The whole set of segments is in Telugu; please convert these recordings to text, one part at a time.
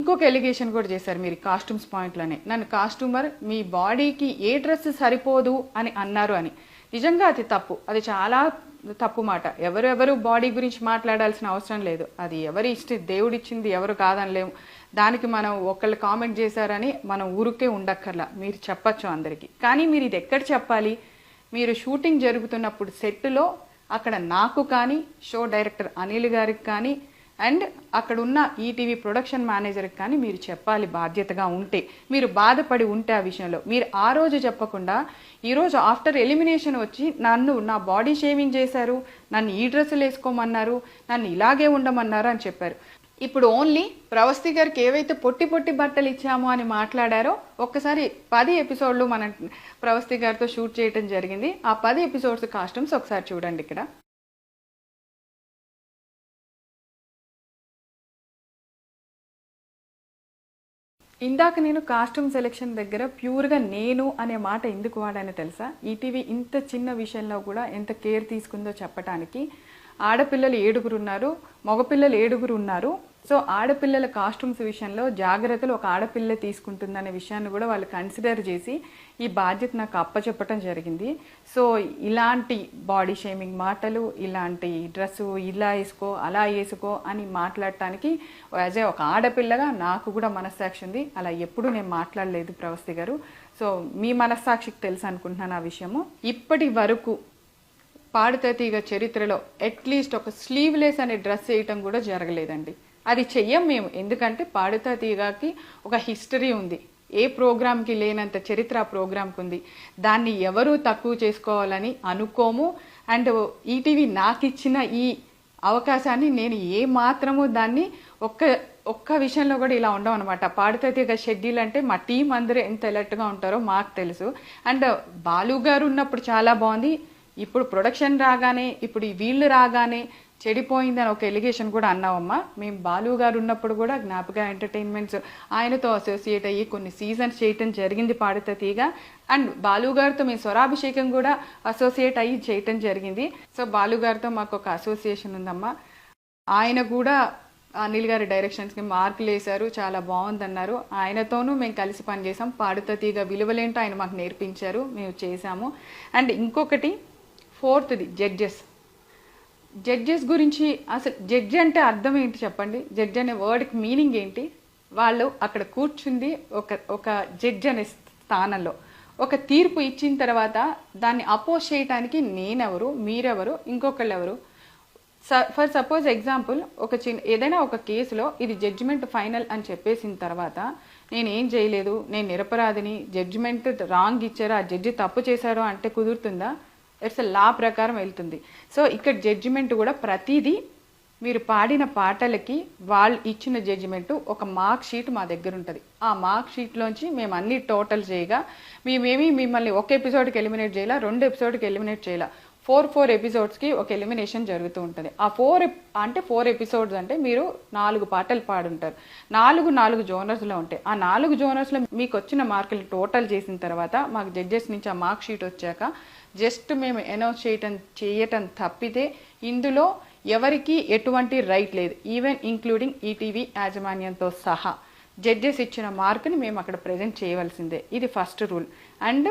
ఇంకొక ఎలిగేషన్ కూడా చేశారు మీరు కాస్ట్యూమ్స్ పాయింట్లోనే నన్ను కాస్ట్యూమర్ మీ బాడీకి ఏ డ్రెస్ సరిపోదు అని అన్నారు అని. నిజంగా అది తప్పు. అది చాలా తప్పు మాట. ఎవరెవరు బాడీ గురించి మాట్లాడాల్సిన అవసరం లేదు. అది ఎవరి ఇష్ట దేవుడిచ్చింది ఎవరు కాదనలేము దానికి మనం ఒకళ్ళు కామెంట్ చేశారని మనం ఊరికే ఉండక్కర్లా. మీరు చెప్పచ్చు అందరికీ. కానీ మీరు ఇది ఎక్కడ చెప్పాలి? మీరు షూటింగ్ జరుగుతున్నప్పుడు సెట్లో అక్కడ నాకు కానీ షో డైరెక్టర్ అనిల్ గారికి కానీ అండ్ అక్కడ ఉన్న ఈటీవీ ప్రొడక్షన్ మేనేజర్కి కానీ మీరు చెప్పాలి బాధ్యతగా ఉంటే మీరు బాధపడి ఉంటే ఆ విషయంలో. మీరు ఆ రోజు చెప్పకుండా ఈరోజు ఆఫ్టర్ ఎలిమినేషన్ వచ్చి నన్ను నా బాడీ షేవింగ్ చేశారు నన్ను ఈ డ్రెస్సులు వేసుకోమన్నారు నన్ను ఇలాగే ఉండమన్నారు అని చెప్పారు. ఇప్పుడు ఓన్లీ ప్రవస్తి గారికి ఏవైతే పొట్టి పొట్టి బట్టలు ఇచ్చామో అని మాట్లాడారో ఒక్కసారి పది ఎపిసోడ్లు మన ప్రవస్తి గారితో షూట్ చేయడం జరిగింది. ఆ పది ఎపిసోడ్స్ కాస్ట్యూమ్స్ ఒకసారి చూడండి ఇక్కడ. ఇందాక నేను కాస్ట్యూమ్ సెలెక్షన్ దగ్గర ప్యూర్గా నేను అనే మాట ఎందుకు వాడానో తెలుసా? ఈటీవీ ఇంత చిన్న విషయంలో కూడా ఎంత కేర్ తీసుకుందో చెప్పటానికి ఆడపిల్లలు ఏడుగురు ఉన్నారు మగపిల్లలు ఏడుగురు ఉన్నారు. సో ఆడపిల్లల కాస్ట్యూమ్స్ విషయంలో జాగ్రత్తలు ఒక ఆడపిల్ల తీసుకుంటుందనే విషయాన్ని కూడా వాళ్ళు కన్సిడర్ చేసి ఈ బాధ్యత నాకు అప్పచెప్పటం జరిగింది. సో ఇలాంటి బాడీ షేమింగ్ మాటలు ఇలాంటి డ్రెస్సు ఇలా వేసుకో అలా వేసుకో అని మాట్లాడటానికి యాజ్ ఏ ఒక ఆడపిల్లగా నాకు కూడా మనస్సాక్షి ఉంది. అలా ఎప్పుడూ నేను మాట్లాడలేదు ప్రవస్తి గారు. సో మీ మనస్సాక్షికి తెలుసు అనుకుంటున్నాను ఆ విషయము. ఇప్పటి వరకు పాడుతా తీగ చరిత్రలో అట్లీస్ట్ ఒక స్లీవ్లెస్ అనే డ్రెస్ వేయటం కూడా జరగలేదండి. అది చెయ్యం మేము. ఎందుకంటే పాడుతా తీగాకి ఒక హిస్టరీ ఉంది. ఏ ప్రోగ్రామ్కి లేనంత చరిత్ర ఆ ప్రోగ్రామ్కి ఉంది దాన్ని ఎవరూ తక్కువ చేసుకోవాలని అనుకోము. అండ్ ఈటీవీ నాకు ఇచ్చిన ఈ అవకాశాన్ని నేను ఏ మాత్రము దాన్ని ఒక్క ఒక్క విషయంలో కూడా ఇలా ఉండవు అనమాట పాడుతీగ తీగ షెడ్యూల్ అంటే మా టీం అందరూ ఎంత ఎలర్ట్గా ఉంటారో మాకు తెలుసు. అండ్ బాలు గారు ఉన్నప్పుడు చాలా బాగుంది. ఇప్పుడు ప్రొడక్షన్ రాగానే ఇప్పుడు ఈ వీళ్ళు రాగానే చెడిపోయిందని ఒక ఎలిగేషన్ కూడా అన్నావమ్మా. మేము బాలు గారు ఉన్నప్పుడు కూడా జ్ఞాపక ఎంటర్టైన్మెంట్స్ ఆయనతో అసోసియేట్ అయ్యి కొన్ని సీజన్స్ చేయటం జరిగింది పాడుతా తీగ. అండ్ బాలు గారితో మేము స్వరాభిషేకం కూడా అసోసియేట్ అయ్యి చేయటం జరిగింది. సో బాలు గారితో మాకు ఒక అసోసియేషన్ ఉందమ్మా. ఆయన కూడా అనిల్ గారి డైరెక్షన్స్కి మార్కులు వేశారు చాలా బాగుందన్నారు. ఆయనతోనూ మేము కలిసి పనిచేసాం పాడుతా తీగ విలువలేంటో ఆయన మాకు నేర్పించారు. మేము చేశాము. అండ్ ఇంకొకటి ఫోర్త్ది జడ్జెస్ జడ్జెస్ గురించి అసలు జడ్జి అంటే అర్థం ఏంటి చెప్పండి? జడ్జి అనే వర్డ్కి మీనింగ్ ఏంటి? వాళ్ళు అక్కడ కూర్చుంది ఒక ఒక జడ్జి అనే స్థానంలో. ఒక తీర్పు ఇచ్చిన తర్వాత దాన్ని అపోజ్ చేయడానికి నేనెవరు మీరెవరు ఇంకొకళ్ళు ఎవరు ఫర్ సపోజ్ ఎగ్జాంపుల్ ఒక చిన్న ఏదైనా ఒక కేసులో ఇది జడ్జిమెంట్ ఫైనల్ అని చెప్పేసిన తర్వాత నేను ఏం చేయలేదు నేను నిరపరాధిని జడ్జిమెంట్ రాంగ్ ఇచ్చారు ఆ జడ్జి తప్పు చేశారు అంటే కుదురుతుందా? ఇట్స్ లా ప్రకారం వెళ్తుంది. సో ఇక్కడ జడ్జిమెంట్ కూడా ప్రతిదీ మీరు పాడిన పాటలకి వాళ్ళు ఇచ్చిన జడ్జిమెంట్ ఒక మార్క్ షీట్ మా దగ్గర ఉంటుంది. ఆ మార్క్ షీట్లోంచి మేము అన్ని టోటల్ చేయగా మేమేమి మిమ్మల్ని ఒక ఎపిసోడ్కి ఎలిమినేట్ చేయాలా రెండు ఎపిసోడ్కి ఎలిమినేట్ చేయాలా? ఫోర్ ఫోర్ ఎపిసోడ్స్కి ఒక ఎలిమినేషన్ జరుగుతూ ఉంటుంది. ఆ ఫోర్ అంటే ఫోర్ ఎపిసోడ్స్ అంటే మీరు నాలుగు పాటలు పాడుంటారు. నాలుగు నాలుగు జోనర్స్లో ఉంటాయి. ఆ నాలుగు జోనర్స్లో మీకు వచ్చిన మార్కులు టోటల్ చేసిన తర్వాత మాకు జడ్జెస్ నుంచి ఆ మార్క్ షీట్ వచ్చాక జస్ట్ మేము అనౌన్స్ చేయటం చేయటం తప్పితే ఇందులో ఎవరికి ఎటువంటి రైట్ లేదు. ఈవెన్ ఇంక్లూడింగ్ ఈటీవీ యాజమాన్యంతో సహా జడ్జెస్ ఇచ్చిన మార్కుని మేము అక్కడ ప్రజెంట్ చేయవలసిందే. ఇది ఫస్ట్ రూల్ అండ్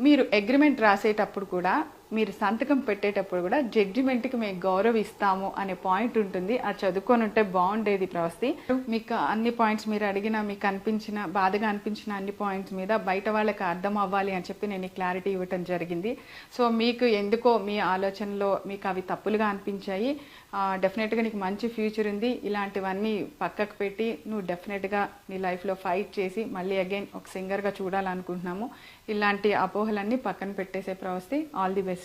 మీరు అగ్రిమెంట్ రాసేటప్పుడు కూడా మీరు సంతకం పెట్టేటప్పుడు కూడా జడ్జిమెంట్కి మేము గౌరవిస్తాము అనే పాయింట్ ఉంటుంది. అది చదువుకొని ఉంటే బాగుండేది ప్రవస్తి. మీకు అన్ని పాయింట్స్ మీరు అడిగిన మీకు అనిపించిన బాధగా అనిపించిన అన్ని పాయింట్స్ మీద బయట వాళ్ళకి అర్థం అవ్వాలి అని చెప్పి నేను క్లారిటీ ఇవ్వటం జరిగింది. సో మీకు ఎందుకో మీ ఆలోచనలో మీకు అవి తప్పులుగా అనిపించాయి. డెఫినెట్గా నీకు మంచి ఫ్యూచర్ ఉంది. ఇలాంటివన్నీ పక్కకు పెట్టి నువ్వు డెఫినెట్గా నీ లైఫ్లో ఫైట్ చేసి మళ్ళీ అగైన్ ఒక సింగర్గా చూడాలనుకుంటున్నాము. ఇలాంటి అపోహలన్నీ పక్కన పెట్టేసే ప్రవస్తి. All the best